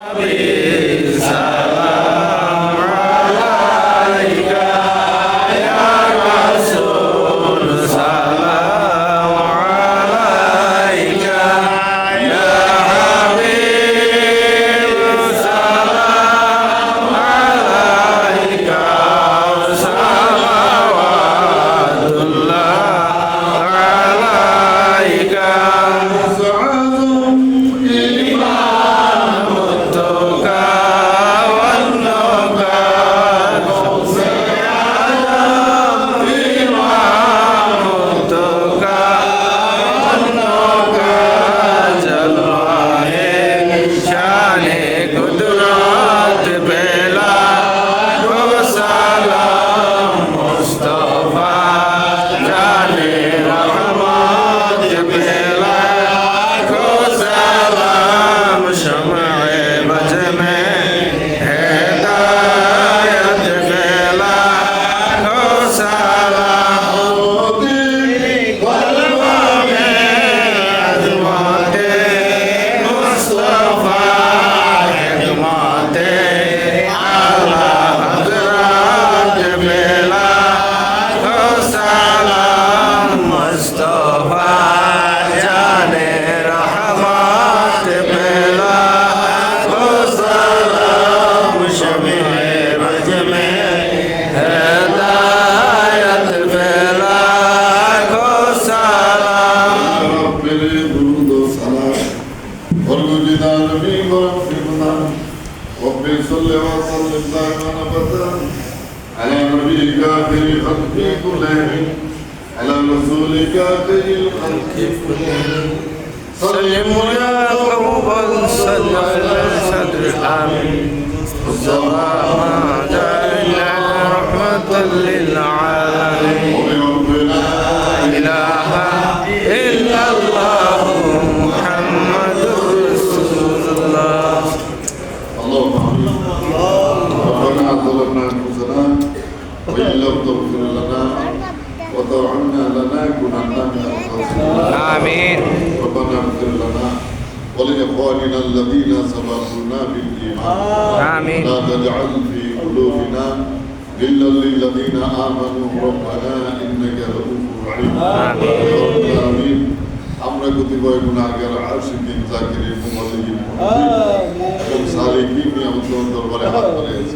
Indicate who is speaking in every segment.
Speaker 1: Cabeça. صل وسلم دائما ابدا على نبيك خير الخلق كلهم على رسولك خير الخلق كلهم
Speaker 2: سلم يا قرب صل على صدر آمين السلام جعلنا
Speaker 1: وان لم تغفر لنا وترحمنا لنكونن من الخاسرين
Speaker 2: آمين
Speaker 1: ربنا اغفر لنا ولإخواننا الذين سبقونا بالإيمان
Speaker 2: آمين
Speaker 1: لا تجعل في قلوبنا غلا للذين آمنوا ربنا إنك رؤوف رحيم
Speaker 2: آمين.
Speaker 1: آمين আমরা কতিপয় গুণাগার আশিকিন জাকিরিন মুমাল্লিগিন এবং সালিকিন নিয়ামতুল্লাহ দরবারে হাত বাড়িয়েছি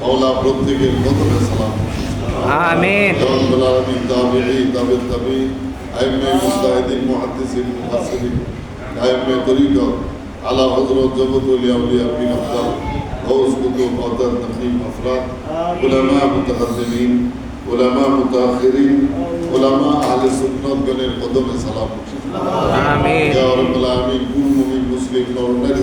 Speaker 1: মাওলা প্রত্যেকের কদমে সালাম
Speaker 2: آمين
Speaker 1: يا رب العالمين تابعين تابع التابعين أئمة مجتهدين محدثين مفسرين أئمة طريقة على حضرة جبت الأولياء بن أفضل غوث كتب أوتاد نقيم أفراد علماء متقدمين علماء متأخرين علماء أهل السنة بن القدم سلام
Speaker 2: آمين
Speaker 1: يا رب العالمين كل মুমিন মুসলিম নর নারী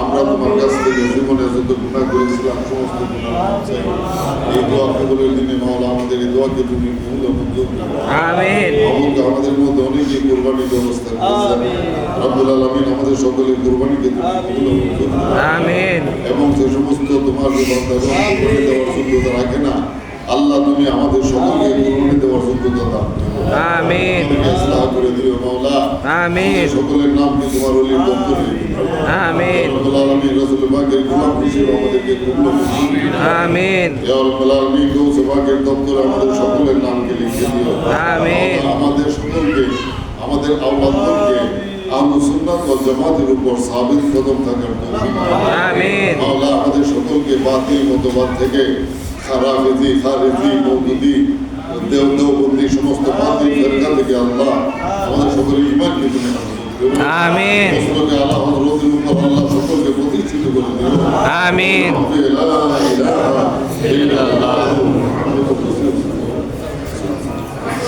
Speaker 1: আমরা তোমার কাছ থেকে জীবনে যত গুণা করেছিলাম সমস্ত এই দোয়া দিনে আমাদের এই দোয়াকে তুমি মূল আমাদের মধ্যে অনেকে কোরবানির ব্যবস্থা আলমিন আমাদের সকলের কোরবানিকে এবং সে সমস্ত তোমার যে দেওয়ার রাখে না। আল্লাহ তুমি আমাদের সকলকে কোরবানি দেওয়ার যোগ্যতা দাও। আমিন।
Speaker 2: আমিন।
Speaker 1: সকলের নাম কি তোমার ওলির পক্ষ আমাদের উপর সাবিত কদম থাকার আমাদের সকলকে বাতিল মতবাদ থেকে খারাফিজি খারিজি মওদুদি দেওবন্দি সমস্ত বাতিল থেকে আল্লাহ আমাদের সকলের ইমান তুমি
Speaker 2: আমিন। আমিন।